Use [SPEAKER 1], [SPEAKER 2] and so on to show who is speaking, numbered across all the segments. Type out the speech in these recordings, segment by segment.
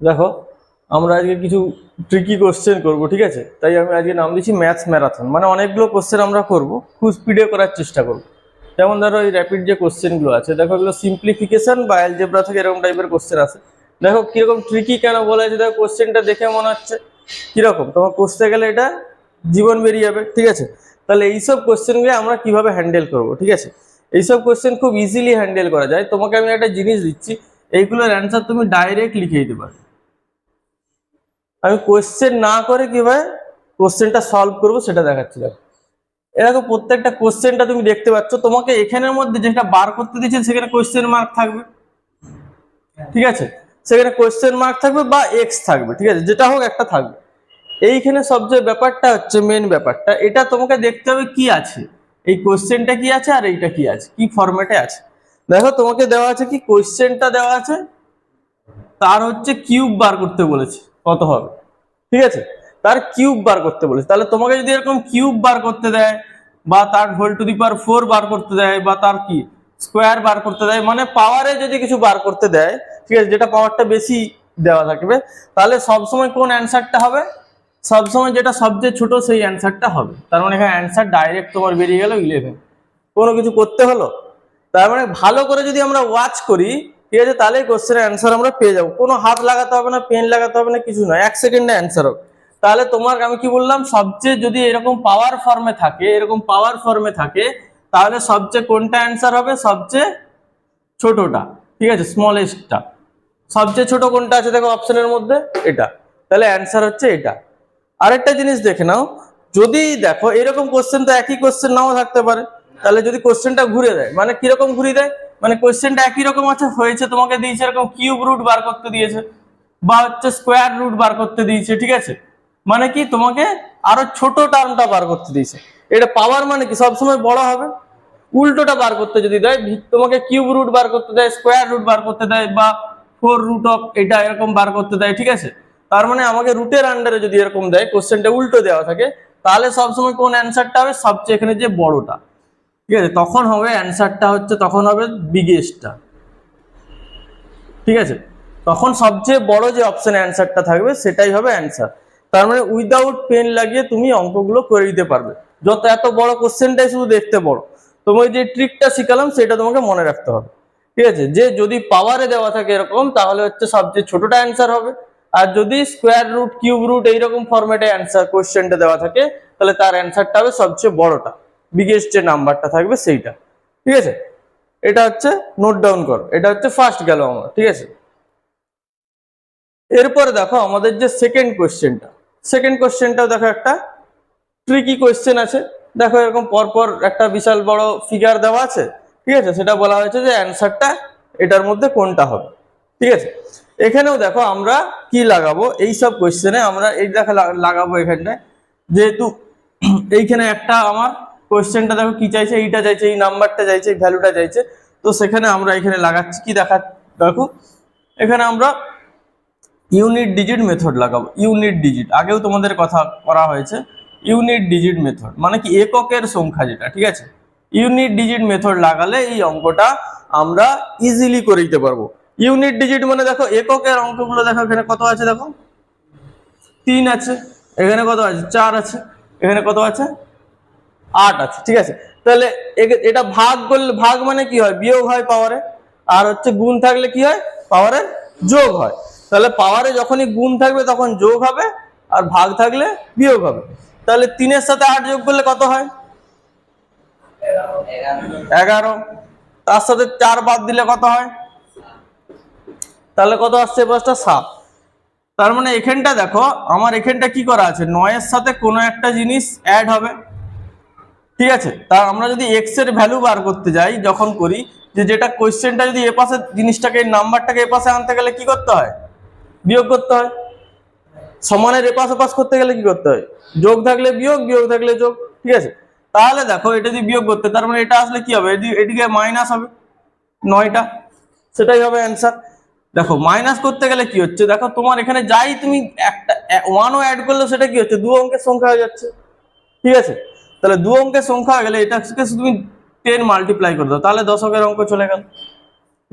[SPEAKER 1] দেখো, আমরা আজকে কিছু ট্রিকি কোশ্চেন করব, ঠিক আছে? তাই আমি আজকে নাম দিচ্ছি ম্যাথস ম্যারাথন মানে অনেকগুলো কোশ্চেন আমরা করব, খুব স্পিডে করার চেষ্টা করব। যেমন ধরো এই র্যাপিড যে কোশ্চেনগুলো আছে, দেখো এগুলো সিম্পলিফিকেশন বা অ্যালজেব্রা থেকে এরকম টাইপের কোশ্চেন আছে দেখো কীরকম ট্রিকি কেন বলা আছে দেখো কোশ্চেনটা দেখে মনে হচ্ছে। কীরকম? তোমার কষতে গেলে এটা জীবন বেরিয়ে যাবে, ঠিক আছে? তাহলে এইসব কোশ্চেনগুলো আমরা কীভাবে হ্যান্ডেল করব, ঠিক আছে? এইসব কোশ্চেন খুব ইজিলি হ্যান্ডেল করা যায়। তোমাকে আমি একটা জিনিস দিচ্ছি, এইগুলোর অ্যান্সার তুমি ডাইরেক্ট লিখে দিতে পারো। আমি কোশ্চেন না করে কীভাবে কোশ্চেনটা সলভ করব, সেটা দেখাচ্ছি, দেখো। এরকম প্রত্যেকটা কোশ্চেনটা তুমি দেখতে পাচ্ছ। তোমাকে এখানের মধ্যে যেটা বার করতে দিচ্ছে সেখানে কোশ্চেন মার্ক থাকবে। ঠিক আছে? সেখানে কোশ্চেন মার্ক থাকবে বা এক্স থাকবে, ঠিক আছে? যেটা হোক একটা থাকবে। এইখানে সবচেয়ে ব্যাপারটা হচ্ছে মেন ব্যাপারটা। এটা তোমাকে দেখতে হবে কি আছে। এই কোশ্চেনটা কি আছে আর এইটা কি আছে? কি ফরম্যাটে আছে? দেখো, তোমাকে দেওয়া আছে কি? কোশ্চেনটা দেওয়া আছে, তার হচ্ছে কিউব বার করতে বলেছে। কত হবে? ঠিক আছে? তার কিউব বার করতে বলেছে। তাহলে তোমাকে যদি এরকম কিউব বার করতে দেয়, বা তার whole to the power four বার করতে দেয়, বা তার কি? স্কোয়ার বার করতে দেয় মানে পাওয়ারে যদি কিছু বার করতে দেয়, ঠিক আছে, যেটা পাওয়ারটা বেশি দেওয়া থাকবে, তাহলে সবসময় কোন অ্যান্সারটা হবে? সবসময় যেটা সবচেয়ে ছোট সেই অ্যান্সারটা হবে। তার মানে এখানে অ্যান্সার ডাইরেক্ট তোমার বেরিয়ে গেল ইলেভেন কোনো কিছু করতে হলো? তার মানে ভালো করে যদি আমরা ওয়াচ করি ঠিক আছে তাহলে কোশ্চেনের অ্যান্সার আমরা পেয়ে যাব। কোনো হাত লাগাতে হবে না পেন লাগাতে হবে না, কিছু নয় এক সেকেন্ডে অ্যান্সার হবে তাহলে তোমার আমি কি বললাম, সবচেয়ে যদি এরকম পাওয়ার ফর্মে থাকে, এরকম পাওয়ার ফর্মে থাকে, তাহলে সবচেয়ে কোনটা অ্যান্সার হবে? সবচেয়ে ছোটটা। ঠিক আছে স্মলেস্টটা সবচেয়ে ছোট কোনটা আছে? দেখো অপশনের মধ্যে এটা। তাহলে অ্যান্সার হচ্ছে এটা। আরেকটা জিনিস দেখে নাও। যদি দেখো, এরকম কোশ্চেন তো একই কোশ্চেন নাও থাকতে পারে। তাহলে যদি কোশ্চেনটা ঘুরে দেয় মানে কীরকম ঘুরিয়ে দেয়? মানে কোশ্চেনটা একই রকম আছে, হয়েছে তোমাকে দিয়েছে এরকম কিউব রুট বার করতে দিয়েছে, বা হচ্ছে স্কোয়ার রুট বার করতে দিয়েছে, ঠিক আছে? মানে কি তোমাকে আরও ছোট টার্মটা বার করতে দিয়েছে। এটা পাওয়ার মানে কি? সবসময় বড় হবে। উল্টোটা বার করতে যদি দেয় তোমাকে কিউব রুট বার করতে দেয় স্কোয়ার রুট বার করতে দেয়, বা ফোর রুট অফ এটা এরকম বার করতে দেয়, ঠিক আছে? তার মানে আমাকে রুটের আন্ডারে যদি এরকম দেয়, কোশ্চেনটা উল্টো দেওয়া থাকে, তাহলে সবসময় কোন অ্যান্সারটা হবে? সবচেয়ে এখানে যে বড়টা। ঠিক আছে, তখন হবে অ্যান্সারটা হচ্ছে, তখন হবে বিগেস্টটা ঠিক আছে? তখন সবচেয়ে বড় যে অপশন অ্যান্সারটা থাকবে, সেটাই হবে অ্যান্সার তার মানে উইদাউট পেন লাগিয়ে তুমি অঙ্কগুলো করে দিতে পারবে। যত, এত বড় কোশ্চেনটাই শুধু দেখতে বড়। তোমাকে যে ট্রিকটা শিখালাম, সেটা তোমাকে মনে রাখতে হবে। ঠিক আছে? যে যদি পাওয়ারে দেওয়া থাকে এরকম, তাহলে হচ্ছে সবচেয়ে ছোটটা অ্যান্সার হবে। আর যদি স্কোয়ার রুট কিউব রুট এইরকম ফরম্যাটে অ্যান্সার কোশ্চেনটা দেওয়া থাকে, তাহলে তার অ্যান্সারটা হবে সবচেয়ে বড়টা। বিগেস্ট যে নাম্বারটা থাকবে সেইটা, ঠিক আছে? এটা হচ্ছে নোট ডাউন করো, এটা হচ্ছে ফার্স্ট গেল আমার, ঠিক আছে? এরপরে দেখো আমাদের যে সেকেন্ড কোশ্চেনটা সেকেন্ড কোশ্চেনটাও দেখো একটা ট্রিকি কোশ্চেন আছে। দেখো এরকম পরপর একটা বিশাল বড় ফিগার দেওয়া আছে, ঠিক আছে? সেটা বলা হয়েছে যে অ্যান্সারটা এটার মধ্যে কোনটা হবে, ঠিক আছে? এখানেও দেখো আমরা কি লাগাবো? এই সব কোয়েশ্চেনে আমরা এই দেখা লাগাবো এখানটায়। যেহেতু এইখানে একটা আমার কোশ্চেনটা দেখো কি চাইছে? এইটা চাইছে, এই নাম্বারটা চাইছে, এই ভ্যালুটা চাইছে। তো সেখানে আমরা এখানে লাগাচ্ছি। কি দেখা, দেখো, এখানে আমরা ইউনিট ডিজিট মেথড লাগাবো। ইউনিট ডিজিট আগেও তোমাদের কথা করা হয়েছে। ইউনিট ডিজিট মেথড মানে কি, এককের সংখ্যা যেটা, ঠিক আছে? ইউনিট ডিজিট মেথড লাগালে এই অঙ্কটা আমরা ইজিলি করে দিতে পারব। ইউনিট ডিজিট মানে দেখো, এককের অঙ্কগুলো দেখো, এখানে কত আছে দেখো? তিন আছে। এখানে কত আছে? চার আছে। এখানে কত আছে? আট আছে, ঠিক আছে? তাহলে এটা ভাগ করলে, ভাগ মানে কি হয়? বিয়োগ হয় পাওয়ারে আর হচ্ছে গুণ থাকলে কি হয়? পাওয়ারে যোগ হয়। তাহলে পাওয়ারে যখনই গুণ থাকবে তখন যোগ হবে, আর ভাগ থাকলে বিয়োগ হবে। তাহলে তিনের সাথে আট যোগ করলে কত হয়? এগারো। তার সাথে চার বাদ দিলে কত হয়? তাহলে কত আসছে পাঁচটা সাত। তার মানে এখানটা দেখো, আমার এখানটা কি করা আছে? নয়ের সাথে কোনো একটা জিনিস অ্যাড হবে। ঠিক আছে? তা আমরা যদি এক্সের ভ্যালু বার করতে যাই, যখন করি, যে যেটা কোয়েশ্চেনটা যদি এ পাশে জিনিসটাকে নাম্বারটাকে এ পাশে আনতে গেলে কি করতে হয়? বিয়োগ করতে হয়। সমানের এপাশ ওপাশ করতে গেলে কি করতে হয়? যোগ থাকলে বিয়োগ বিয়োগ থাকলে যোগ, ঠিক আছে? তাহলে দেখো, এটা যদি বিয়োগ করতে, তার মানে এটা আসলে কি হবে? এদি- এদিকে মাইনাস হবে। নয়টা। সেটাই হবে অ্যান্সার দেখো মাইনাস করতে গেলে কি হচ্ছে? দেখো, তোমার এখানে যাই তুমি একটা ওয়ানও অ্যাড করলে সেটা কি হচ্ছে? দু অঙ্কের সংখ্যা হয়ে যাচ্ছে। ঠিক আছে? তাহলে দু অঙ্কের সংখ্যা গেলে এটাকে তুমি টেন মাল্টিপ্লাই করে দাও, তাহলে দশকের অঙ্ক চলে গেল।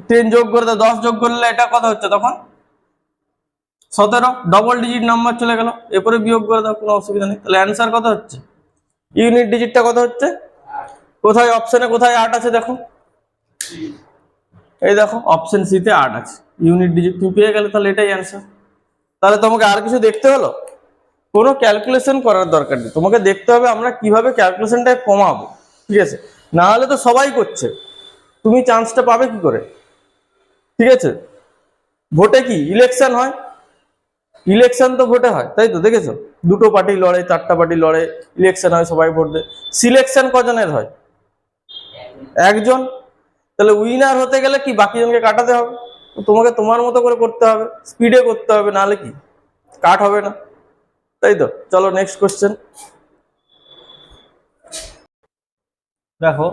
[SPEAKER 1] টেন যোগ করে দাও, দশ যোগ করলে এটা কত হচ্ছে তখন? সতেরো ডবল ডিজিট নাম্বার চলে গেল। এরপরে বিয়োগ করে দাও, কোনো অসুবিধা নেই। তাহলে অ্যান্সার কত হচ্ছে? ইউনিট ডিজিটটা কত হচ্ছে? কোথায় অপশনে কোথায় আট আছে দেখো। এই দেখো অপশন সিতে আট আছে। ইউনিট ডিজিট তুমি পেয়ে গেলে তাহলে এটাই অ্যান্সার তাহলে তোমাকে আর কিছু দেখতে হলো? কোনো ক্যালকুলেশন করার দরকার নেই। তোমাকে দেখতে হবে আমরা কীভাবে ক্যালকুলেশনটা কমাবো, ঠিক আছে? না হলে তো সবাই করছে। তুমি চান্সটা পাবে কি করে? ঠিক আছে? ভোটে কি? ইলেকশন হয়। ইলেকশন তো ভোটে হয়, তাই তো? দেখেছ? দুটো পার্টি লড়ে, চারটা পার্টি লড়ে ইলেকশন হয়, সবাই ভোট দেয়। সিলেকশন কজনের হয়? একজন। তাহলে উইনার হতে গেলে কি বাকি জনকে কাটাতে হবে? তোমাকে তোমার মতো করে করতে হবে। স্পিডে করতে হবে নাহলে কি? কাট হবে না। তাই তো? চলো নেক্সট কোশ্চেন দেখো,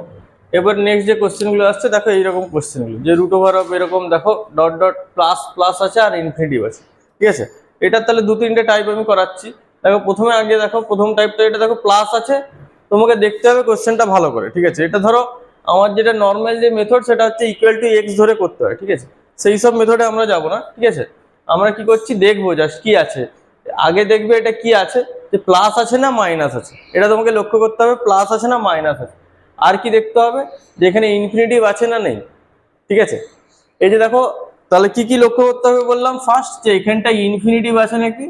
[SPEAKER 1] এবার নেক্সট যে কোশ্চেনগুলো আসছে, দেখো এইরকম কোশ্চেনগুলো যে রুট ওভার অফ এরকম, দেখো ডট ডট প্লাস প্লাস আছে আর ইনফিনিটিভ আছে। ঠিক আছে? এটা তাহলে দু তিনটে টাইপ আমি করাচ্ছি। দেখো, প্রথমে আগে দেখো, প্রথম টাইপটা এটা দেখো প্লাস আছে। তোমাকে দেখতে হবে কোশ্চেনটা ভালো করে, ঠিক আছে? এটা ধরো, আমার যেটা নর্মাল যে মেথড সেটা হচ্ছে ইকুয়াল টু এক্স ধরে করতে হয়, ঠিক আছে? সেই সব মেথডে আমরা যাব না, ঠিক আছে? আমরা কি করছি? দেখব জাস্ট কি আছে। আগে দেখবে এটা কি আছে? যে প্লাস আছে না মাইনাস আছে? এটা তোমাকে লক্ষ্য করতে হবে প্লাস আছে না মাইনাস আছে? আর কি দেখতে হবে? যে এখানে ইনফিনিটিভ আছে না নেই? ঠিক আছে? এই যে দেখো, তাহলে কি কি লক্ষ্য করতে হবে বললাম? ফার্স্ট যে এখানটা ইনফিনিটিভ আছে নাকি?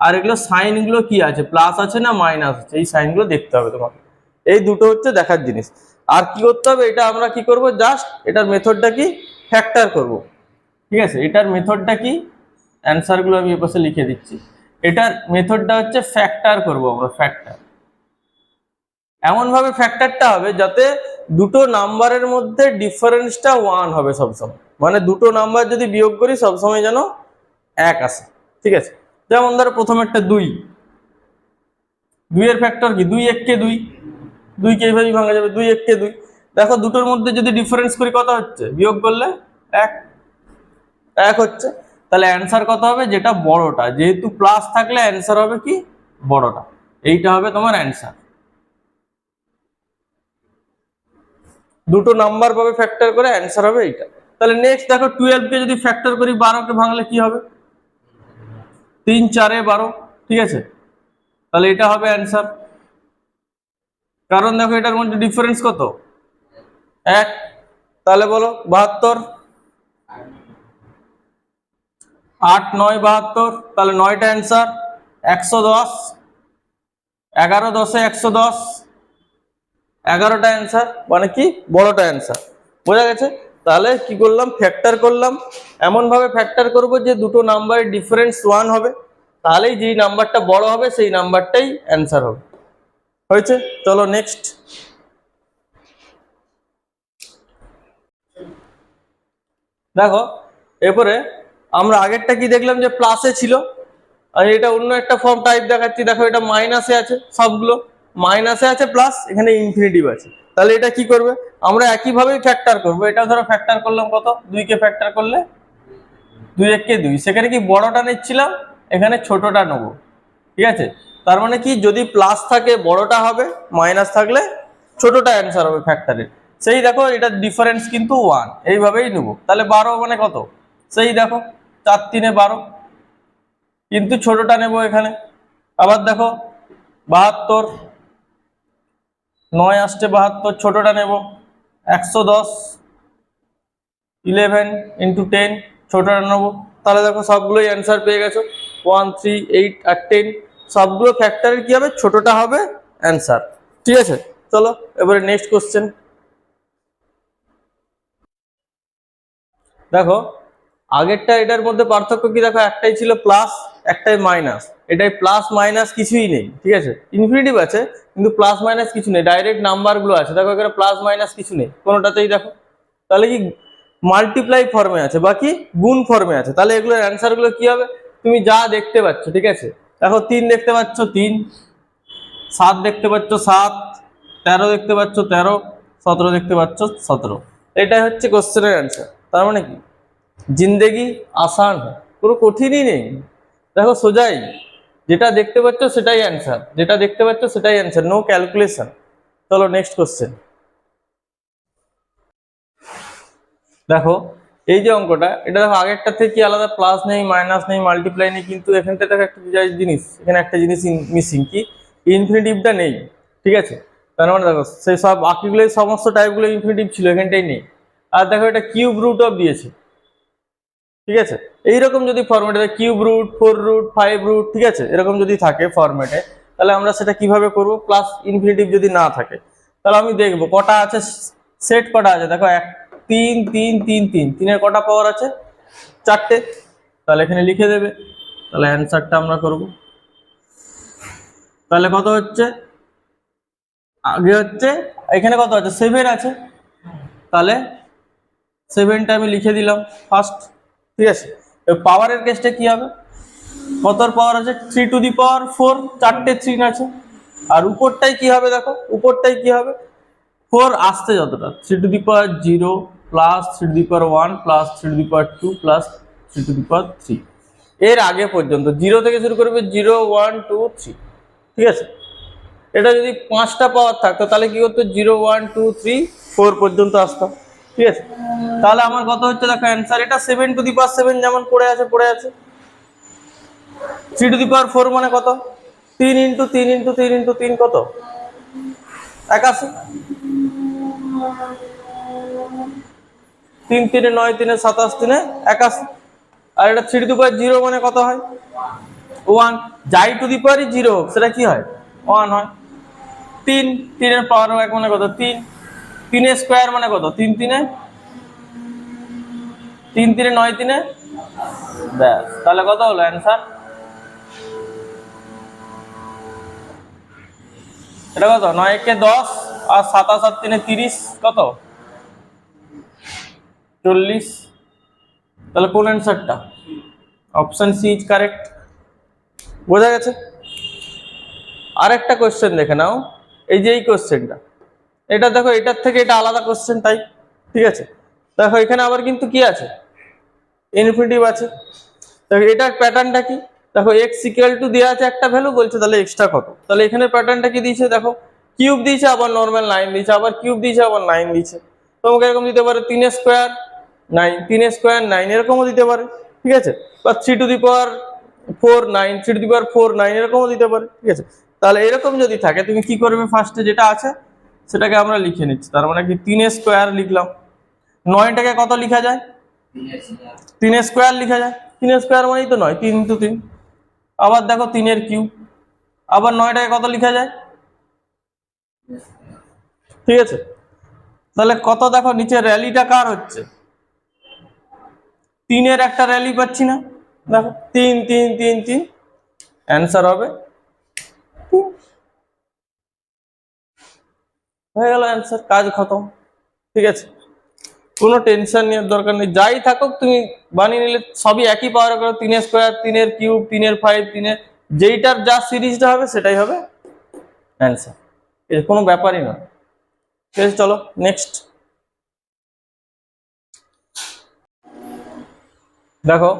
[SPEAKER 1] আর এগুলো সাইনগুলো কি আছে? প্লাস আছে না মাইনাস আছে? এই সাইনগুলো দেখতে হবে তোমাকে। এই দুটো হচ্ছে দেখার জিনিস। আর কি করতে হবে? এটা আমরা কি করব? জাস্ট এটার মেথডটা কি? ফ্যাক্টর করব। ঠিক আছে? এটার মেথডটা কি? অ্যান্সারগুলো আমি এপাশে লিখে দিচ্ছি। এটার মেথডটা হচ্ছে ফ্যাক্টর করব আমরা ফ্যাক্টর এমন ভাবে ফ্যাক্টরটা হবে যাতে দুটো নাম্বারের মধ্যে ডিফারেন্সটা ওয়ান হবে সবসময়। মানে দুটো নাম্বার যদি বিয়োগ করি, সবসময় যেন এক আসে। ঠিক আছে? যেমন ধরো প্রথম একটা দুই। দুইয়ের ফ্যাক্টর কি? দুই এককে দুই। দুইকে এইভাবেই ভাঙা যাবে, দুই এককে দুই। দেখো দুটোর মধ্যে যদি ডিফারেন্স করি, কত হচ্ছে? বিয়োগ করলে এক। এক হচ্ছে। তাহলে অ্যান্সার কত হবে? যেটা বড়টা। যেহেতু প্লাস থাকলে অ্যান্সার হবে কি? বড়টা। এইটা হবে তোমার অ্যান্সার দুটো নাম্বার পাবে ফ্যাক্টর করে অ্যান্সার হবে এইটা। তাহলে নেক্সট দেখো টুয়েলভ কে যদি ফ্যাক্টর করি, বারোকে ভাঙলে কি হবে? তিন, চারে বারো, ঠিক আছে? তাহলে এটা হবে অ্যান্সার কারণ দেখো এটার মধ্যে ডিফারেন্স কত? এক। তাহলে বলো, বাহাত্তর। আট, নয়, বাহাত্তর, তাহলে নয়টা অ্যান্সার একশো দশ, এগারো দশে একশো দশ, এগারোটা অ্যান্সার মানে কি? বড়টা অ্যান্সার বোঝা গেছে? তাহলে কি করলাম? ফ্যাক্টর করলাম। এমনভাবে ফ্যাক্টর করব যে দুটো নাম্বারের ডিফারেন্স ওয়ান হবে। তাহলেই যেই নাম্বারটা বড় হবে, সেই নাম্বারটাই অ্যান্সার হবে। হয়েছে? চলো নেক্সট দেখো, এরপরে আমরা আগেরটা কি দেখলাম যে প্লাসে ছিল? আর এটা অন্য একটা ফর্ম টাইপ দেখাচ্ছি, দেখো এটা মাইনাসে আছে সবগুলো। মাইনাসে আছে প্লাস এখানে ইনফিনিটিভ আছে। তাহলে এটা কি করবে? আমরা একইভাবেই ফ্যাক্টর করব। এটা ধরো ফ্যাক্টর করলাম কত? দুইকে ফ্যাক্টর করলে দুই এককে দুই। সেখানে কি বড়টা নিচ্ছিলাম? এখানে ছোটটা নেব। ঠিক আছে? তার মানে কি? যদি প্লাস থাকে, বড়টা হবে মাইনাস থাকলে ছোটটা অ্যান্সার হবে ফ্যাক্টরের সেই দেখো এটার ডিফারেন্স কিন্তু ওয়ান এইভাবেই নেব। তাহলে বারো মানে কত? সেই দেখো। চার তিনে বারো। কিন্তু ছোটটা নেব এখানে। আবার দেখো, বাহাত্তর। নয় আসছে বাহাত্তর, ছোটটা নেব। একশো দশ। ইলেভেন ইন্টু টেন ছোটটা নেব। তাহলে দেখো সবগুলোই অ্যান্সার পেয়ে গেছো। ওয়ান থ্রি এইট আর টেন সবগুলো ফ্যাক্টরের কি হবে? ছোটটা হবে অ্যান্সার ঠিক আছে? চলো, এবারে নেক্সট কোশ্চেন দেখো আগেরটা এটার মধ্যে পার্থক্য কি দেখো, একটাই ছিল প্লাস একটাই মাইনাস এটাই প্লাস মাইনাস কিছুই নেই, ঠিক আছে? ইনফিনিটিভ আছে, কিন্তু প্লাস মাইনাস কিছু নেই। ডাইরেক্ট নাম্বারগুলো আছে। দেখো এখানে প্লাস মাইনাস কিছু নেই। কোনোটাতেই দেখো। তাহলে কি মাল্টিপ্লাই ফর্মে আছে বাকি গুণ ফর্মে আছে? তাহলে এগুলোর অ্যান্সারগুলো কি হবে? তুমি যা দেখতে পাচ্ছ, ঠিক আছে? দেখো, তিন দেখতে পাচ্ছ, তিন। সাত দেখতে পাচ্ছ, সাত। তেরো দেখতে পাচ্ছ, তেরো। সতেরো দেখতে পাচ্ছ, সতেরো। এটাই হচ্ছে কোশ্চেনের অ্যান্সার তার মানে কি? জিন্দেগি আসান কোনো কঠিনই নেই। দেখো সোজাই, যেটা দেখতে পাচ্ছ সেটাই অ্যান্সার যেটা দেখতে পাচ্ছ সেটাই অ্যান্সার নো ক্যালকুলেশন চলো নেক্সট কোশ্চেন দেখো, এই যে অঙ্কটা, এটা দেখো আগেরটা থেকে আলাদা প্লাস নেই মাইনাস নেই মাল্টিপ্লাই নেই, কিন্তু এখান থেকে দেখো একটা জিনিস, এখানে একটা জিনিস মিসিং কি? ইনফিনিটিভটা নেই, ঠিক আছে? তার মানে দেখো সেই সব বাকিগুলো সমস্ত টাইপগুলো ইনফিনিটিভ ছিল, এখানটাই নেই। আর দেখো এটা কিউব রুট অফ দিয়েছে। ঠিক আছে? এইরকম যদি ফরম্যাটে cube root four root five root ঠিক আছে? এরকম যদি থাকে ফরম্যাটে তাহলে আমরা সেটা কীভাবে করব? প্লাস ইনফিনিটিভ যদি না থাকে, তাহলে আমি দেখব কটা আছে? সেট কটা আছে? দেখো এক, তিন তিন তিন তিন। তিনের কটা পাওয়ার আছে? চারটে। তাহলে এখানে লিখে দেবে। তাহলে অ্যান্সারটা আমরা করব। তাহলে কত হচ্ছে? আগে হচ্ছে, এখানে কত আছে? সেভেন আছে। তাহলে সেভেনটা আমি লিখে দিলাম। ফার্স্ট ঠিক আছে? পাওয়ারের কেসটা কি হবে? কতর পাওয়ার আছে? Three to the power four চারটে থ্রি আছে। আর উপরটাই কি হবে দেখো? উপরটাই কি হবে? ফোর আসতে যতটা। Three to the power zero plus three to the power one plus three to the power two plus three to the power three এর আগে পর্যন্ত জিরো থেকে শুরু করবে জিরো ওয়ান টু থ্রি ঠিক আছে? এটা যদি পাঁচটা পাওয়ার থাকতো, তাহলে কি করতো? Zero one two three four পর্যন্ত আসতাম ঠিক আছে? তাহলে আমার কত হচ্ছে, দেখো অ্যান্সার এটা seven to the power seven যেমন পড়ে আছে পড়ে আছে। Three to the power four মানে কত? তিন ইন্টু তিন ইন্টু তিন ইন্টু তিন কত? একাশি তিন তিনে নয় তিনে সাতাশ তিনে একাশি আর এটা থ্রি টু পাওয়ার জিরো মানে কত হয়? ওয়ান যাই টু দি পাওয়ারই জিরো সেটা কি হয়? ওয়ান হয়। তিন, তিনের পাওয়ার এক মানে কত? তিন। তিনের স্কোয়ার মানে কত? তিন তিনে? তিন তিনে নয় তিনে? ব্যাস, তাহলে কত হলো অ্যান্সার এটা কত? নয় একে দশ আর সাতাশ আর তিনে তিরিশ, কত? চল্লিশ। তাহলে কোন অ্যান্সারটা অপশন সি ইজ কারেক্ট বোঝা গেছে? আরেকটা কোশ্চেন দেখে নাও। এই যে এই কোশ্চেনটা এটা দেখো, এটার থেকে এটা আলাদা কোশ্চেন তাই? ঠিক আছে? দেখো, এখানে আবার কিন্তু কি আছে? ইনফিনিটিভ আছে। দেখো, এটার প্যাটার্নটা কি? দেখো এক্স ইকুয়াল টু দেওয়া আছে একটা ভ্যালু বলছে তাহলে এক্সট্রা কত? তাহলে এখানে প্যাটার্নটা কি দিয়েছে? দেখো কিউব দিয়েছে, আবার নর্মাল নাইন দিয়েছে, আবার কিউব দিয়েছে, আবার নাইন দিয়েছে। তোমাকে এরকম দিতে পারে তিন স্কোয়ার নাইন তিন স্কোয়ার নাইন এরকমও দিতে পারে। ঠিক আছে? বা three to the power four nine three to the power four nine এরকমও দিতে পারে। ঠিক আছে? তাহলে এরকম যদি থাকে, তুমি কি করবে ফার্স্টে যেটা আছে সেটাকে আমরা লিখে নিচ্ছি। তার মানে কি তিন স্কোয়ার লিখলাম। নয়টাকে কত লিখা যায়? তিন স্কোয়ার লিখা যায়। তিন স্কোয়ার মানেই তো নয়, তিন টু তিন। আবার দেখো তিনের কিউ আবার নয়টাকে কত লিখা যায়? ঠিক আছে? তাহলে কত দেখো, নিচে র্যালিটা কার হচ্ছে? তিনের একটা র্যালি পাচ্ছি না। দেখো, তিন তিন তিন তিন। অ্যান্সার হবে হয়ে গেল অ্যান্সার কাজ খতম। ঠিক আছে? কোনো টেনশন নেওয়ার দরকার নেই। যাই থাকুক, তুমি বানিয়ে নিলে, সবই একই পাওয়ার করো তিনের স্কোয়ার তিনের কিউব তিনের ফাইভ তিনের যেইটার যা সিরিজটা হবে, সেটাই হবে অ্যান্সার এটা কোনো ব্যাপারই না। ঠিক আছে, চলো নেক্সট দেখো,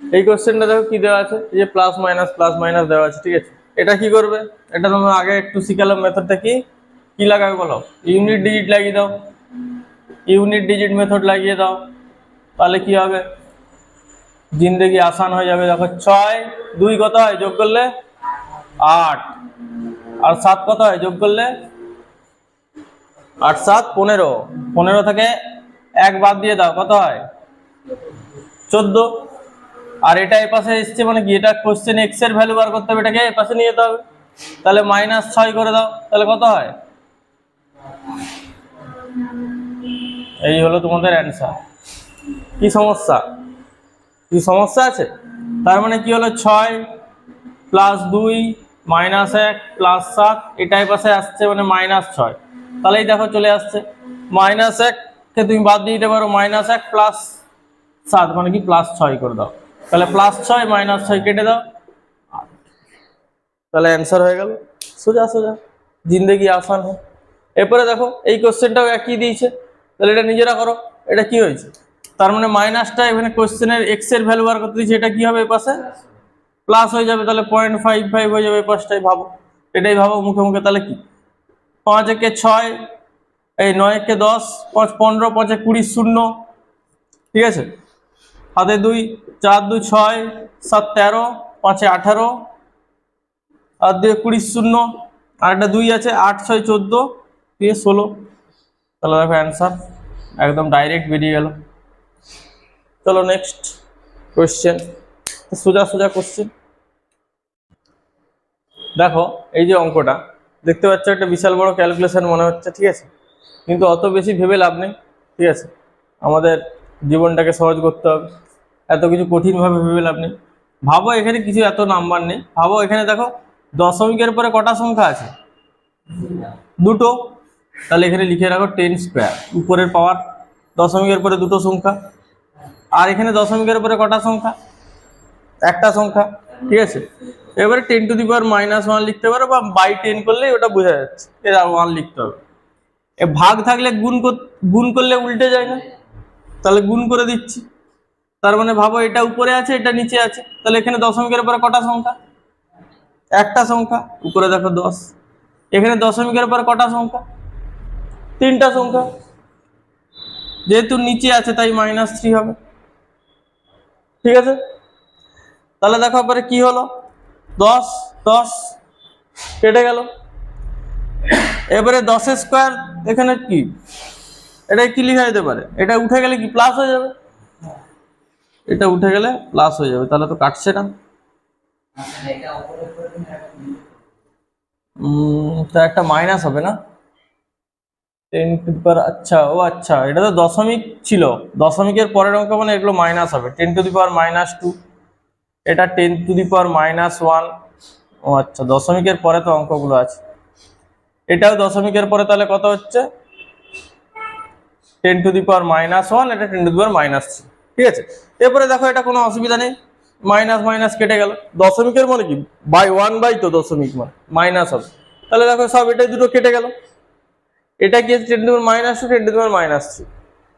[SPEAKER 1] এই কোশ্চেনটা দেখো কি দেওয়া আছে? যে প্লাস মাইনাস প্লাস মাইনাস দেওয়া আছে, ঠিক আছে? এটা কি করবে? এটা তোমরা আগে একটু শিখালাম মেথডটা কি? কি লাগাবে বলো? ইউনিট ডিজিট লাগিয়ে দাও। ইউনিট ডিজিট মেথড লাগিয়ে দাও। তাহলে কি হবে? জিন্দেগি আসান হয়ে যাবে। দেখো ছয়, দুই কত হয়? যোগ করলে আট। আর সাত কত হয়? যোগ করলে আট, সাত, পনেরো। পনেরো থেকে এক বাদ দিয়ে দাও। কত হয়? চোদ্দ। আর এটা এপাশে পাশে এসছে মানে কি? এটা কোশ্চেন এক্সের ভ্যালু বার করতে হবে। এটাকে এপাশে নিয়ে যেতে হবে। তাহলে মাইনাস ছয় করে দাও। তাহলে কত হয়? এই হলো তোমাদের অ্যান্সার কি সমস্যা? কি সমস্যা আছে? তার মানে কি হলো? ছয় প্লাস দুই মাইনাস এক প্লাস সাত, এটাই পাশে আসছে মানে মাইনাস ছয়। তাহলেই দেখো চলে আসছে। মাইনাস এককে তুমি বাদ দিয়ে দিতে পারো মাইনাস এক প্লাস সাত মানে কি প্লাস ছয় করে দাও। তাহলে প্লাস ছয় মাইনাস ছয় কেটে দাও। তাহলে অ্যান্সার হয়ে গেল। সোজা সোজা। জিন্দেগি আসান হয়। এরপরে দেখো, এই কোশ্চেনটাও একই দিয়েছে। তাহলে এটা নিজেরা করো। এটা কি হয়েছে? তার মানে মাইনাসটা এখানে কোশ্চেনের এক্সের ভ্যালু বার করতে দিয়েছে এটা কি হবে এ পাশে? প্লাস হয়ে যাবে, তাহলে পয়েন্ট ফাইভ ফাইভ হয়ে যাবে এই পাশটাই ভাবো। এটাই ভাবো মুখে মুখে, তাহলে কি? পাঁচ একে ছয়, এই নয় একে দশ, পাঁচ পনেরো, পাঁচে কুড়ি, শূন্য। ঠিক আছে? হাতে দুই, চার দুই ছয়, সাত তেরো, পাঁচে আঠারো আর দুই কুড়ি, শূন্য। আর একটা দুই আছে, আট ছয় চোদ্দ, দিয়ে ষোলো। তাহলে দেখো অ্যান্সার একদম ডাইরেক্ট বেরিয়ে গেল। চলো নেক্সট কোয়েশ্চেন সোজা সোজা কোশ্চেন দেখো, এই যে অঙ্কটা, দেখতে পাচ্ছ একটা বিশাল বড় ক্যালকুলেশন মনে হচ্ছে, ঠিক আছে? কিন্তু অত বেশি ভেবে লাভ নেই, ঠিক আছে? আমাদের জীবনটাকে সহজ করতে হবে। এত কিছু কঠিনভাবে ভেবে লাভ নেই। ভাবো এখানে কিছু এত নাম্বার নেই। ভাবো এখানে দেখো দশমিকের পরে কটা সংখ্যা আছে? দুটো। তাহলে এখানে লিখে রাখো টেন স্কোয়ার উপরের পাওয়ার দশমিকের পরে দুটো সংখ্যা। আর এখানে দশমিকের পরে কটা সংখ্যা? একটা সংখ্যা। ঠিক আছে? এবারে ten to the power minus one লিখতে পারো বা বাই টেন করলে ওটা বোঝা যাচ্ছে। এর ওয়ান লিখতে হবে। এ ভাগ থাকলে গুণ গুণ করলে উল্টে যায় না। তাহলে গুণ করে দিচ্ছি। তার মানে ভাবো এটা উপরে আছে, এটা নিচে আছে। তাহলে এখানে দশমিকের পরে কটা সংখ্যা? একটা সংখ্যা। উপরে দেখো দশ। এখানে দশমিকের পরে কটা সংখ্যা? তিনটা সংখ্যা। যেহেতু নিচে আছে, তাই মাইনাস থ্রি হবে। ঠিক আছে? তাহলে দেখো পরে কি হলো? দশ দশ, কেটে গেল। এবারে দশের স্কোয়ার এখানে কি? এটা কি লেখা যেতে পারে? এটা উঠে গেলে কি প্লাস হয়ে যাবে? এটা উঠে গেলে প্লাস হয়ে যাবে। তাহলে তো কাটছে না। তা একটা মাইনাস হবে না? টেন টু দি পাওয়ার আচ্ছা ও আচ্ছা এটা তো দশমিক ছিল। দশমিকের পরের অঙ্ক মানে এগুলো মাইনাস হবে। Ten to the power minus two এটা ten to the power minus one ও আচ্ছা দশমিকের পরে তো অঙ্কগুলো আছে। এটাও দশমিকের পরে তাহলে কত হচ্ছে? Ten to the power minus one এটা ten to the power minus three ঠিক আছে? এরপরে দেখো, এটা কোনো অসুবিধা নেই। মাইনাস মাইনাস কেটে গেল। দশমিকের মানে কি? বাই ওয়ান বাই তো দশমিক মানে মাইনাস হবে। তাহলে দেখো, সব এটা দুটো কেটে গেল। এটা কি ten to the minus two ten to the power minus three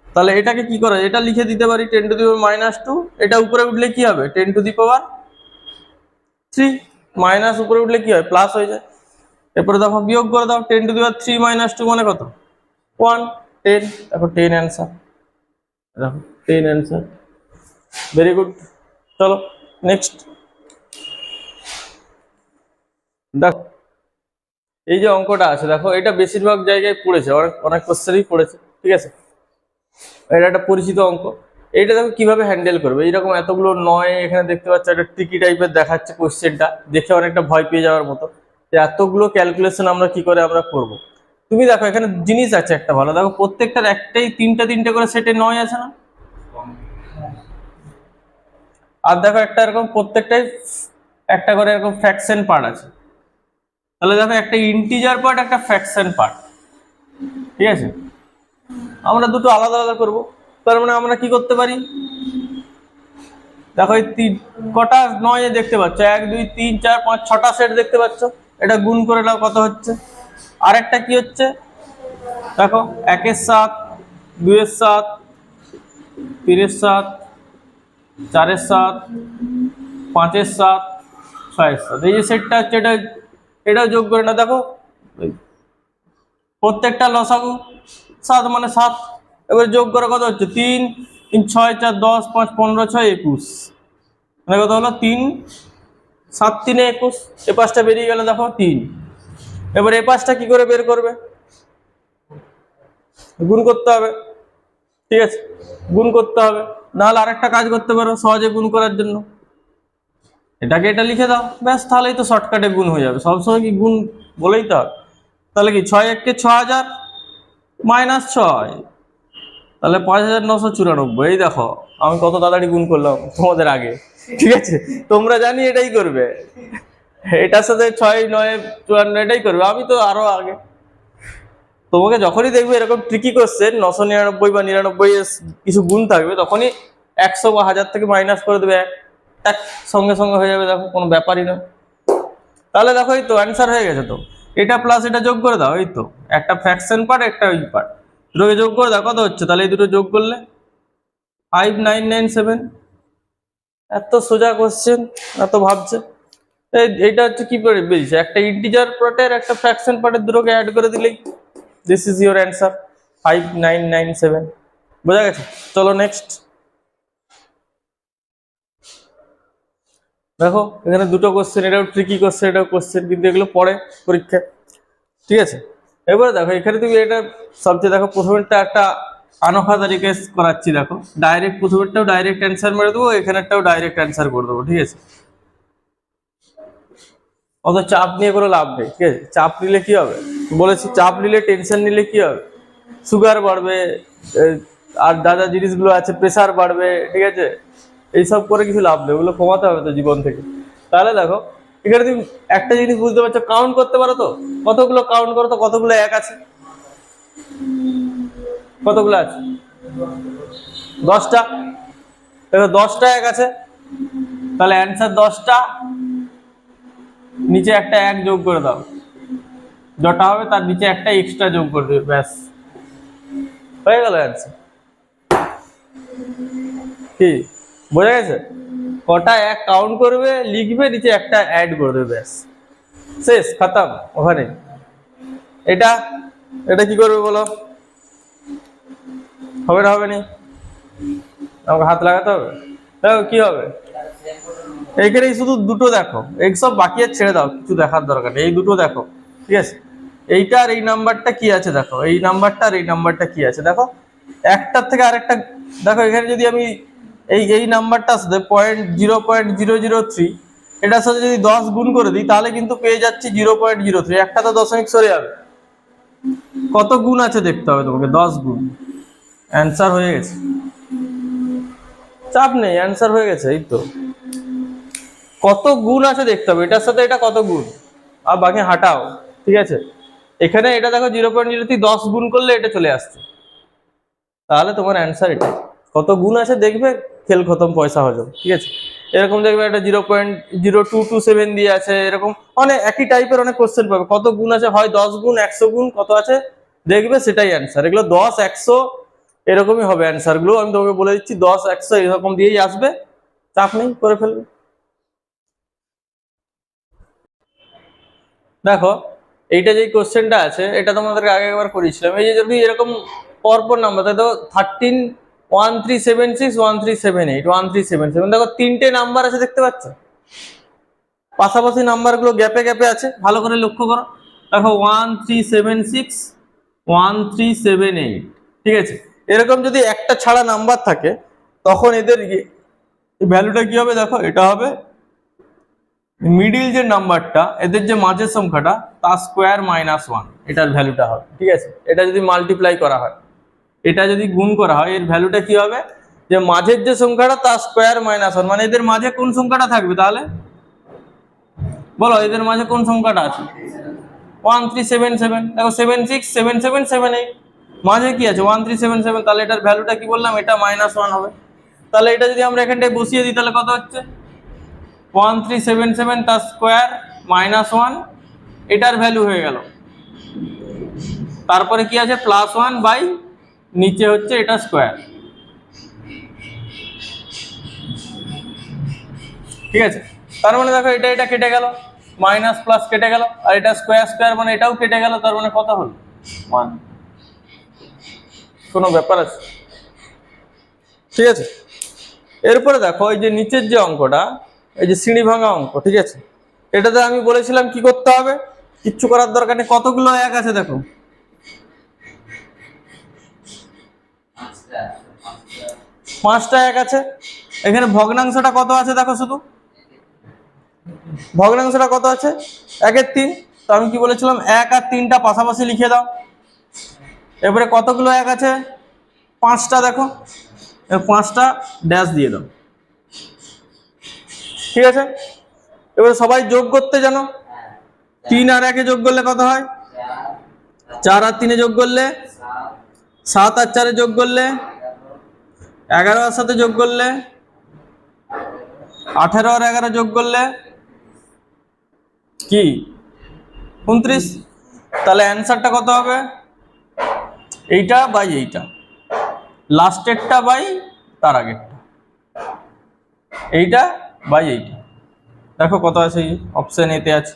[SPEAKER 1] তাহলে এটাকে কি করে এটা লিখে দিতে পারি ten to the minus two এটা উপরে উঠলে কি হবে? Ten to the power three minus উপরে উঠলে কি হয়? প্লাস হয়ে যায়। এরপরে দেখো, বিয়োগ করে দাও ten to the three minus two মানে কত? ওয়ান টেন দেখো টেন অ্যান্সার দেখো টেন অ্যান্সার ভেরি গুড চলো নেক্সট দেখো এই যে অঙ্কটা আছে, দেখো, এটা বেশিরভাগ জায়গায় পড়েছে, অনেক অনেক কোশ্চেনই পড়েছে, ঠিক আছে? এটা একটা পরিচিত অঙ্ক। এইটা দেখো কীভাবে হ্যান্ডেল করবে? এইরকম এতগুলো নয়, এখানে দেখতে পাচ্ছ, একটা ট্রিকি টাইপের দেখাচ্ছে কোশ্চেনটা দেখে অনেকটা ভয় পেয়ে যাওয়ার মতো। এতগুলো ক্যালকুলেশন আমরা কি করে আমরা করব? তুমি দেখো, এখানে জিনিস আছে একটা ভালো। দেখো, প্রত্যেকটার একটাই তিনটা তিনটে করে সেটে নয় আছে না? আর দেখো একটা এরকম প্রত্যেকটাই একটা করে এরকম ফ্যাকশন পার্ট আছে। তাহলে দেখো একটা ইন্টিজার পার্ট একটা ফ্র্যাকশন পার্ট ঠিক আছে? আমরা দুটো আলাদা আলাদা করব। তার মানে আমরা কি করতে পারি? দেখো এই তিন, কটা নয় দেখতে পাচ্ছ। এক, দুই, তিন, চার, পাঁচ, ছটা সেট দেখতে পাচ্ছ। এটা গুণ করে নাও কত হচ্ছে। আরেকটা কি হচ্ছে? দেখো, একের সাত, দুইয়ের সাত, তিনের সাত, চারের সাত, পাঁচের সাত, ছয়ের সাত। এই যে সেটটা হচ্ছে, এটা এটাও যোগ করে না দেখো। প্রত্যেকটা লসাগু সাত মানে সাত। এবার যোগ করে কত হচ্ছে? তিন তিন ছয় চার দশ পাঁচ পনেরো ছয় একুশ। মানে কত হলো? তিন সাত তিনে একুশ। এ পাঁচটা বেরিয়ে গেল দেখো তিন। এবার এ পাঁচটা কি করে বের করবে? গুণ করতে হবে। ঠিক আছে? গুণ করতে হবে। নাহলে আরেকটা কাজ করতে পারো সহজে গুণ করার জন্য। এটাকে এটা লিখে দাও। ব্যাস, তাহলেই তো শর্টকাটে গুণ হয়ে যাবে। সবসময় কি গুণ বলেই তো তাহলে কি, ছয় এককে ছ হাজার মাইনাস ছয়। তাহলে পাঁচ হাজার নশো চুরানব্বই। এই দেখো, আমি কত তাড়াতাড়ি গুণ করলাম তোমাদের আগে। ঠিক আছে? তোমরা জানি এটাই করবে। এটার সাথে ছয়, নয়, চুয়ান্ন এটাই করবে। আমি তো আরও আগে। তোমাকে যখনই দেখবে এরকম ট্রিকি কোশ্চেন নশো নিরানব্বই বা নিরানব্বই কিছু গুণ থাকবে, তখনই একশো বা হাজার থেকে মাইনাস করে দেবে এক। সঙ্গে সঙ্গে হয়ে যাবে, দেখো, কোনো ব্যাপারই না। তাহলে দেখো, এই তো অ্যান্সার হয়ে গেছে তো। এটা প্লাস এটা যোগ করে দাও, এই তো। একটা ফ্র্যাকশন পার্ট একটা ওই পার্ট দুটোকে যোগ করে দাও, কত হচ্ছে? তাহলে এই দুটো যোগ করলে ফাইভ নাইন নাইন সেভেন এত সোজা কোশ্চেন এত ভাবছে। এই, এইটা হচ্ছে কি করে বেরিয়েছে? একটা ইন্টিজার পার্টের একটা ফ্র্যাকশন পার্টের দুটোকে অ্যাড করে দিলেই this is your answer five nine nine seven বোঝা গেছে? চলো নেক্সট দেখো, এখানে দুটো কোশ্চেন এটাও ট্রিকি কোশ্চেন এটাও কোশ্চেন কিন্তু এগুলো পড়ে পরীক্ষায়। ঠিক আছে? এবারে দেখো, এখানে তুমি এটা সবচেয়ে দেখো, প্রথমেরটা একটা আনোখা তারিখে করাচ্ছি, দেখো। ডাইরেক্ট প্রথমেরটাও ডাইরেক্ট অ্যান্সার মেরে দেবো, এখানেরটাও ডাইরেক্ট অ্যান্সার করে দেবো, ঠিক আছে? অত চাপ নিয়ে কোনো লাভ নেই, ঠিক আছে? চাপ নিলে কি হবে? বলেছি, চাপ নিলে টেনশন নিলে কি হবে? সুগার বাড়বে আর যা জিনিসগুলো আছে প্রেসার বাড়বে, ঠিক আছে? এইসব করে কিছু লাভ নেই, ওগুলো কমাতে হবে তো জীবন থেকে। তাহলে দেখো, এখানে তুমি একটা জিনিস বুঝতে পারছ কাউন্ট করতে পারো তো? কতগুলো কাউন্ট করো তো? কতগুলো এক আছে? কতগুলো আছে? দশটা? দেখো, দশটা এক আছে। তাহলে অ্যান্সার দশটা। নিচে একটা এক যোগ করে দাও। যটা হবে তার নিচে একটা এক্সট্রা যোগ করে দেবে, ব্যাস। হয়ে গেল অ্যান্সার কি? বোঝা গেছে? কটা এক কাউন্ট করবে, লিখবে, নিচে একটা অ্যাড করে দেবে, ব্যাস। শেষ, খতম, ওখানে। এটা এটা কি করবে বলো? হবে না, হবে নি? আমাকে হাত লাগাতে হবে? দেখো কি হবে? এইখানে শুধু দুটো দেখো। এই সব বাকি আর ছেড়ে দাও, কিছু দেখার দরকার নেই। এই দুটো দেখো, ঠিক আছে? এইটা আর এই নাম্বারটা কি আছে দেখো? এই নাম্বারটা আর এই নাম্বারটা কি আছে? দেখো, একটার থেকে আরেকটা, দেখো, এখানে যদি আমি এই এই নাম্বারটা সাথে point zero point zero zero three এটার সাথে যদি দশ গুণ করে দিই, তাহলে কিন্তু পেয়ে যাচ্ছি জিরো পয়েন্ট জিরো থ্রি একটা তো দশমিক সরে যাবে। কত গুণ আছে দেখতে হবে তোমাকে, দশ গুণ। অ্যান্সার হয়ে গেছে। চাপ নেই অ্যান্সার হয়ে গেছে, এই তো। কত গুণ আছে দেখতে হবে, এটার সাথে এটা কত গুণ? আর বাকি হাঁটাও, ঠিক আছে? এখানে এটা দেখো জিরো পয়েন্ট জিরো থ্রি দশ গুণ করলে এটা চলে আসছে। তাহলে তোমার অ্যান্সার এটা কত গুণ আছে দেখবে? খেল খতম, পয়সা হজম, ঠিক আছে? এরকম দেখবে একটা zero point zero two two seven দিয়ে আছে, এরকম অনেক একই টাইপের অনেক কোশ্চেন পাবে। কত গুণ আছে? হয় দশ গুণ, একশো গুণ, কত আছে? দেখবে সেটাই অ্যান্সার এগুলো দশ, একশো, এরকমই হবে অ্যান্সারগুলো। আমি তোমাকে বলে দিচ্ছি, দশ, একশো এরকম দিয়েই আসবে। চাপ নেই, করে ফেলবে। দেখো, এইটা যে কোশ্চেনটা আছে, এটা তোমাদেরকে আগে একবার করেছিলাম এই যে যদি এরকম পরপর নাম্বার তাই তো thirteen one three seven six one three seven eight one three seven seven দেখো, তিনটে নাম্বার আছে, দেখতে পাচ্ছ? পাশাপাশি নাম্বারগুলো গ্যাপে গ্যাপে আছে। ভালো করে লক্ষ্য করো। দেখো one three seven six one three seven eight ঠিক আছে? এরকম যদি একটা ছাড়া নাম্বার থাকে, তখন এদের ভ্যালুটা কি হবে দেখো? এটা হবে মিডিল যে নাম্বারটা এদের যে মাঝের সংখ্যাটা, তার স্কোয়ার মাইনাস ওয়ান এটার ভ্যালুটা হবে। ঠিক আছে? এটা যদি মাল্টিপ্লাই করা হয়। এটা যদি গুণ করা হয়, এর ভ্যালুটা কি হবে? যে মাঝের যে সংখ্যাটা, তার স্কোয়ার মাইনাস ওয়ান মানে এদের মাঝে কোন সংখ্যাটা থাকবে তাহলে? বলো, এদের মাঝে কোন সংখ্যাটা আছে? ওয়ান থ্রি সেভেন সেভেন দেখো seven six seven seven seven eight মাঝে কি আছে? ওয়ান থ্রি সেভেন সেভেন তাহলে এটার ভ্যালুটা কি বললাম? এটা মাইনাস ওয়ান হবে। তাহলে এটা যদি আমরা এখানটায় বসিয়ে দিই, তাহলে কত হচ্ছে? ওয়ান থ্রি সেভেন সেভেন তার স্কোয়ার মাইনাস ওয়ান এটার ভ্যালু হয়ে গেল। তারপরে কি আছে? প্লাস ওয়ান বাই নিচে হচ্ছে এটা স্কোয়ার ঠিক আছে? তার মানে দেখো এটা এটা কেটে গেল মাইনাস প্লাস কেটে গেল, আর এটা স্কোয়ার স্কোয়ার মানে এটাও কেটে গেল, তার মানে কত হলো? ওয়ান কোনো ব্যাপার আছে? ঠিক আছে? এরপরে দেখো, এই যে নিচের যে অঙ্কটা, এই যে সিঁড়ি ভাঙা অঙ্ক, ঠিক আছে? এটাতে আমি বলেছিলাম কি করতে হবে? কিচ্ছু করার দরকার নেই। কতগুলো এক আছে দেখো? পাঁচটা এক আছে। এখানে ভগ্নাংশটা কত আছে দেখো শুধু। ভগ্নাংশটা কত আছে? একের তিন। তো আমি কি বলেছিলাম? এক আর তিনটা পাশাপাশি লিখে দাও। এবারে কতগুলো এক আছে? পাঁচটা দেখো। পাঁচটা ড্যাশ দিয়ে দাও। ঠিক আছে? এবারে সবাই যোগ করতে জানো। তিন আর একে যোগ করলে কত হয়? চার আর তিনে যোগ করলে? সাত আর চারে যোগ করলে? এগারো আর সাথে যোগ করলে? আঠেরো আর এগারো যোগ করলে? কি? উনত্রিশ? তাহলে অ্যান্সারটা কত হবে? এইটা বাই এইটা। লাস্টেরটা বাই তার আগেরটা এইটা বাই এইটা। দেখো কত আছে অপশন এতে আছে।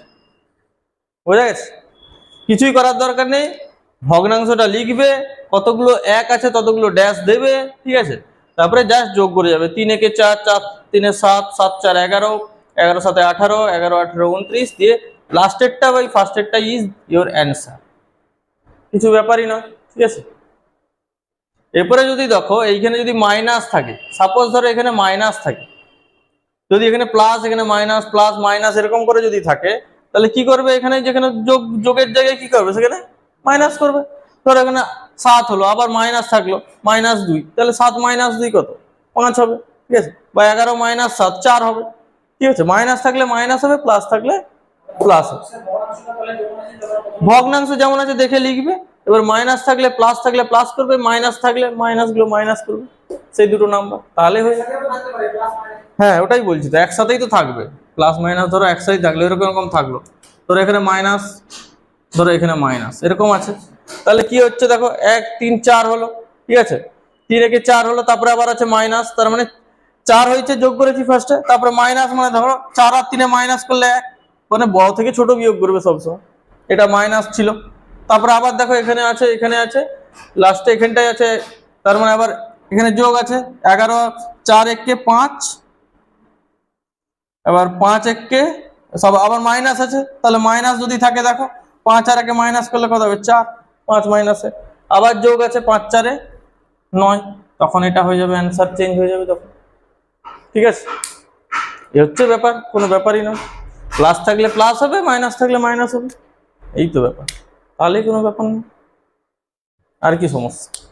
[SPEAKER 1] বোঝা গেছে? কিছুই করার দরকার নেই। ভগ্নাংশটা লিখবে, কতগুলো এক আছে ততগুলো ড্যাশ দেবে, ঠিক আছে? তারপরে জাস্ট যোগ করে যাবে। তিন একে চার চার, তিনে সাত সাত, চার, এগারো এগারো সাথে আঠারো, এগারো, আঠারো, উনত্রিশ দিয়ে লাস্টেরটা বাই ফার্স্টেরটা ইজ ইওর অ্যান্সার কিছু ব্যাপারই না ঠিক আছে? এরপরে যদি দেখো, এইখানে যদি মাইনাস থাকে সাপোজ ধরো এখানে মাইনাস থাকে। যদি এখানে প্লাস এখানে মাইনাস প্লাস মাইনাস এরকম করে যদি থাকে, তাহলে কি করবে এখানে? যেখানে যোগ, যোগের জায়গায় কি করবে? সেখানে মাইনাস করবে। ধরো এখানে সাত হলো, আবার মাইনাস থাকল মাইনাস দুই। তাহলে সাত মাইনাস দুই কত? পাঁচ হবে, ঠিক আছে? বা এগারো মাইনাস সাত, চার হবে। ঠিক আছে মাইনাস থাকলে মাইনাস হবে প্লাস থাকলে প্লাস হবে। ভগ্নাংশ যেমন আছে, দেখে লিখবে। এবার মাইনাস থাকলে প্লাস থাকলে প্লাস করবে মাইনাস থাকলে মাইনাসগুলো মাইনাস করবে। সেই দুটো নাম্বার তাহলে হয়ে হ্যাঁ ওটাই বলছি তো, একসাথেই তো থাকবে। প্লাস মাইনাস ধরো একসাথেই থাকল, এরকম এরকম থাকল। ধরো এখানে মাইনাস ধরো এখানে মাইনাস এরকম আছে। তাহলে কি হচ্ছে দেখো, এক, তিন, চার হলো, ঠিক আছে? তিন একে চার হলো, তারপরে আবার আছে মাইনাস তার মানে চার হয়েছে, যোগ করেছি ফার্স্টে তারপরে মাইনাস মানে ধরো চার আর তিনে মাইনাস করলে এক মানে বড় থেকে ছোট বিয়োগ করবে সবসময় এটা মাইনাস ছিল। তারপরে আবার দেখো এখানে আছে এখানে আছে লাস্টে এখানটায় আছে, তার মানে আবার এখানে যোগ আছে, এগারো, চার এককে পাঁচ, এবার পাঁচ এককে সব আবার মাইনাস আছে, তাহলে মাইনাস যদি থাকে দেখো, পাঁচ আর একে মাইনাস করলে কত হবে? চার। পাঁচ মাইনাসে আবার যোগ আছে পাঁচ চারে নয়। তখন এটা হয়ে যাবে অ্যান্সার চেঞ্জ হয়ে যাবে তখন। ঠিক আছে? এ হচ্ছে ব্যাপার, কোনো ব্যাপারই নয়। প্লাস থাকলে প্লাস হবে মাইনাস থাকলে মাইনাস হবে। এই তো ব্যাপার। তাহলেই কোনো ব্যাপার নয়। আর কি সমস্যা?